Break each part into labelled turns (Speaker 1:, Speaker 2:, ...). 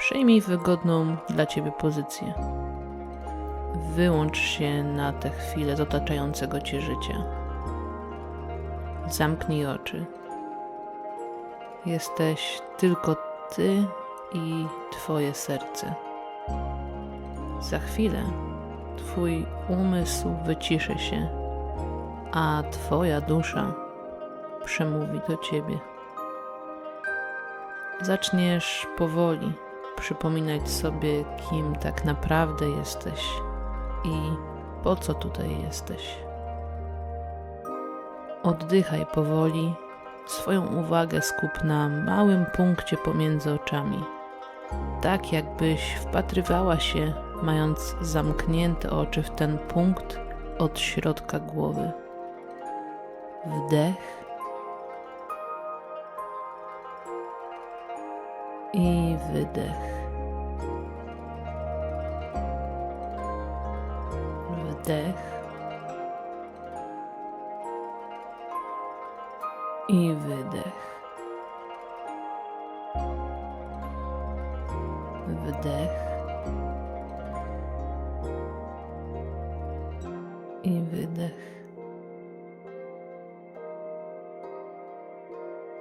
Speaker 1: Przyjmij wygodną dla ciebie pozycję. Wyłącz się na tę chwilę z otaczającego cię życia. Zamknij oczy. Jesteś tylko ty i twoje serce. Za chwilę twój umysł wyciszy się, a twoja dusza przemówi do ciebie. Zaczniesz powoli przypominać sobie, kim tak naprawdę jesteś i po co tutaj jesteś. Oddychaj powoli, swoją uwagę skup na małym punkcie pomiędzy oczami, tak jakbyś wpatrywała się, mając zamknięte oczy w ten punkt od środka głowy. Wdech i wydech. Wdech i wydech. Wdech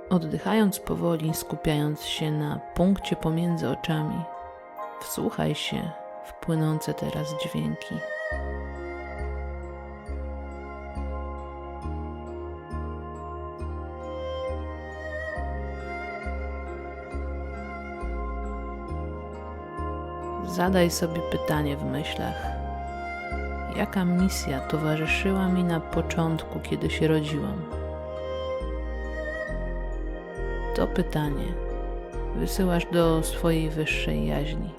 Speaker 1: Oddychając powoli, skupiając się na punkcie pomiędzy oczami, wsłuchaj się w płynące teraz dźwięki. Zadaj sobie pytanie w myślach. Jaka misja towarzyszyła mi na początku, kiedy się rodziłam? To pytanie wysyłasz do swojej wyższej jaźni.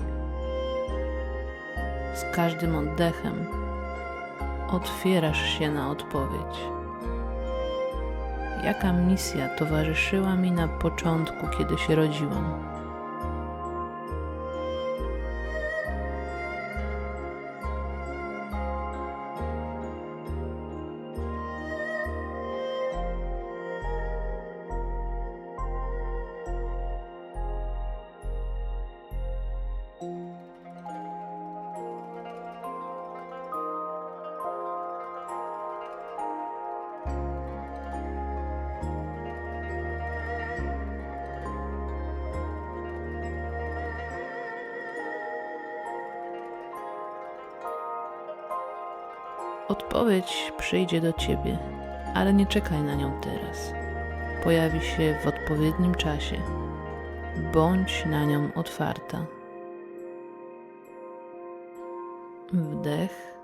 Speaker 1: Z każdym oddechem otwierasz się na odpowiedź. Jaka misja towarzyszyła mi na początku, kiedy się rodziłam? Odpowiedź przyjdzie do ciebie, ale nie czekaj na nią teraz. Pojawi się w odpowiednim czasie. Bądź na nią otwarta. Wdech.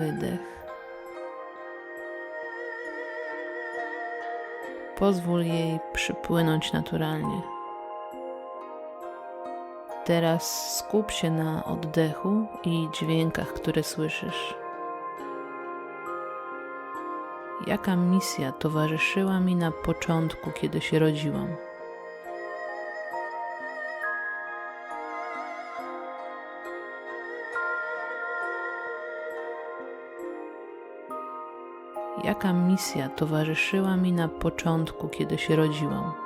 Speaker 1: Wydech. Pozwól jej przypłynąć naturalnie. Teraz skup się na oddechu i dźwiękach, które słyszysz. Jaka misja towarzyszyła mi na początku, kiedy się rodziłam? Jaka misja towarzyszyła mi na początku, kiedy się rodziłam?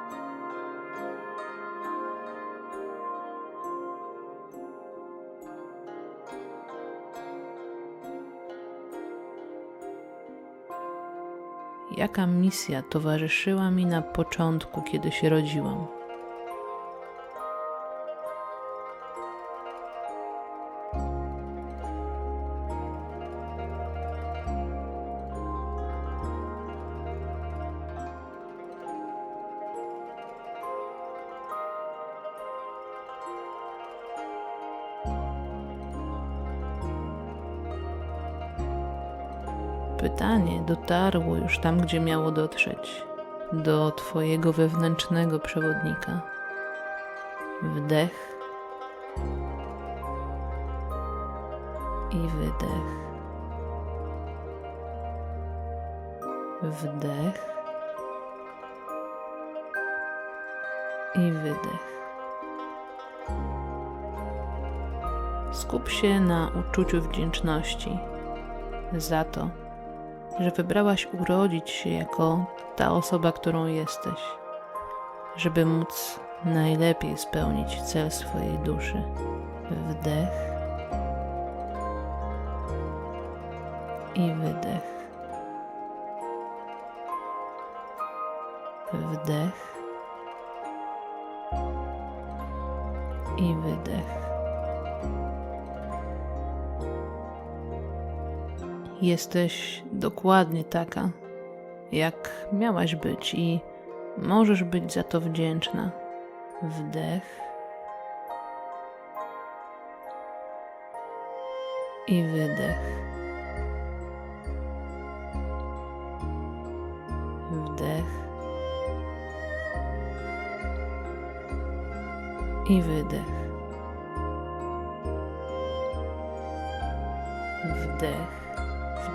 Speaker 1: Jaka misja towarzyszyła mi na początku, kiedy się rodziłam? Pytanie dotarło już tam, gdzie miało dotrzeć do Twojego wewnętrznego przewodnika. Wdech i wydech. Wdech i wydech. Skup się na uczuciu wdzięczności za to, że wybrałaś urodzić się jako ta osoba, którą jesteś. żeby móc najlepiej spełnić cel swojej duszy. Wdech i wydech. Wdech i wydech. Jesteś dokładnie taka, jak miałaś być i możesz być za to wdzięczna. Wdech i wydech. Wdech i wydech. Wdech.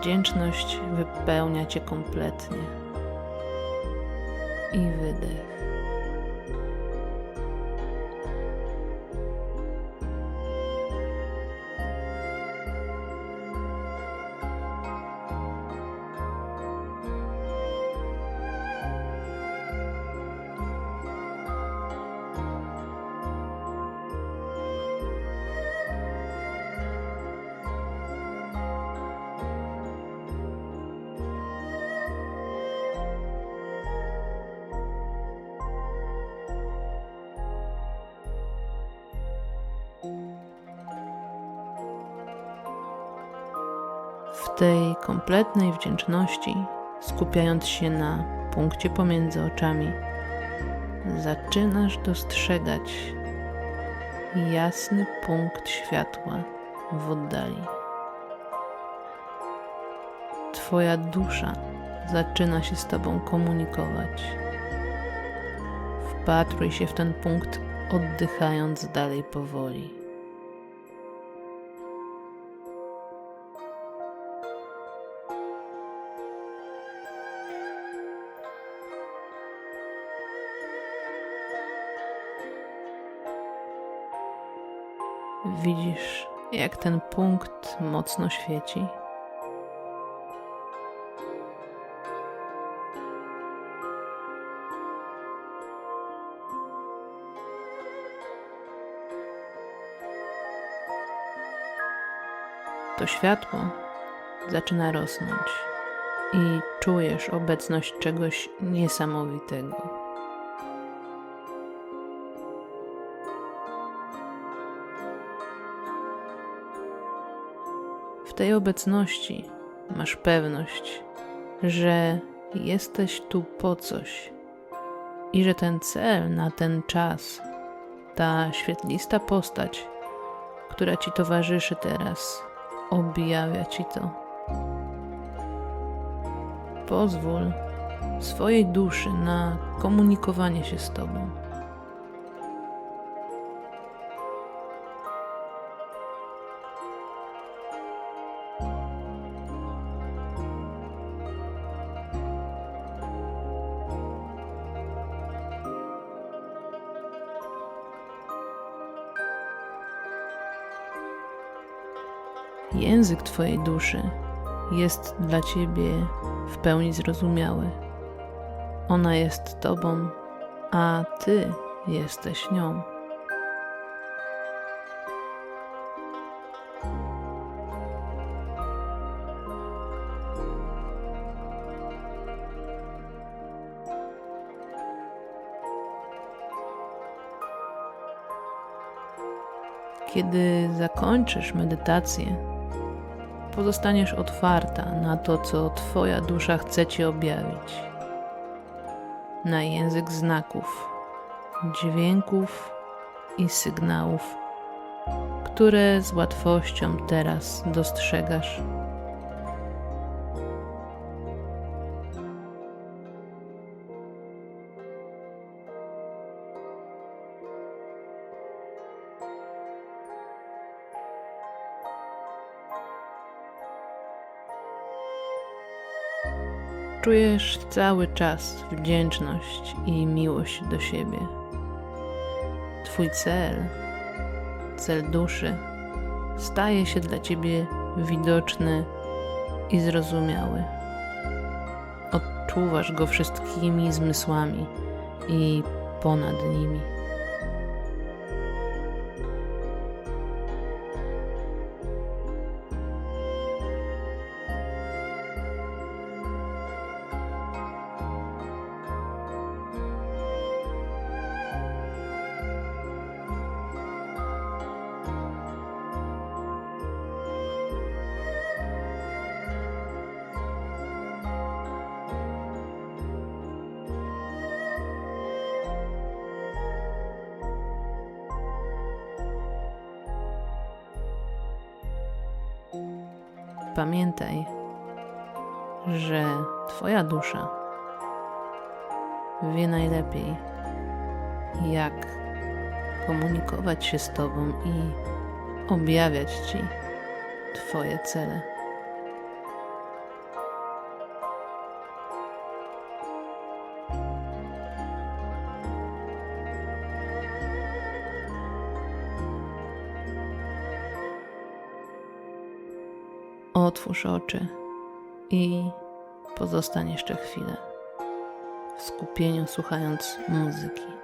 Speaker 1: Wdzięczność wypełnia cię kompletnie. I wydech. Tej kompletnej wdzięczności, skupiając się na punkcie pomiędzy oczami, zaczynasz dostrzegać jasny punkt światła w oddali. Twoja dusza zaczyna się z Tobą komunikować. Wpatruj się w ten punkt, oddychając dalej powoli. Widzisz, jak ten punkt mocno świeci? To światło zaczyna rosnąć i czujesz obecność czegoś niesamowitego. Tej obecności masz pewność, że jesteś tu po coś i że ten cel na ten czas, ta świetlista postać, która ci towarzyszy teraz, objawia ci to. Pozwól swojej duszy na komunikowanie się z Tobą. Język Twojej duszy jest dla Ciebie w pełni zrozumiały. Ona jest Tobą, a Ty jesteś nią. Kiedy zakończysz medytację, pozostaniesz otwarta na to, co Twoja dusza chce Ci objawić. Na język znaków, dźwięków i sygnałów, które z łatwością teraz dostrzegasz. Czujesz cały czas wdzięczność i miłość do siebie. Twój cel, cel duszy, staje się dla ciebie widoczny i zrozumiały. Odczuwasz go wszystkimi zmysłami i ponad nimi. Pamiętaj, że Twoja dusza wie najlepiej, jak komunikować się z Tobą i objawiać Ci Twoje cele. Otwórz oczy i pozostań jeszcze chwilę w skupieniu, słuchając muzyki.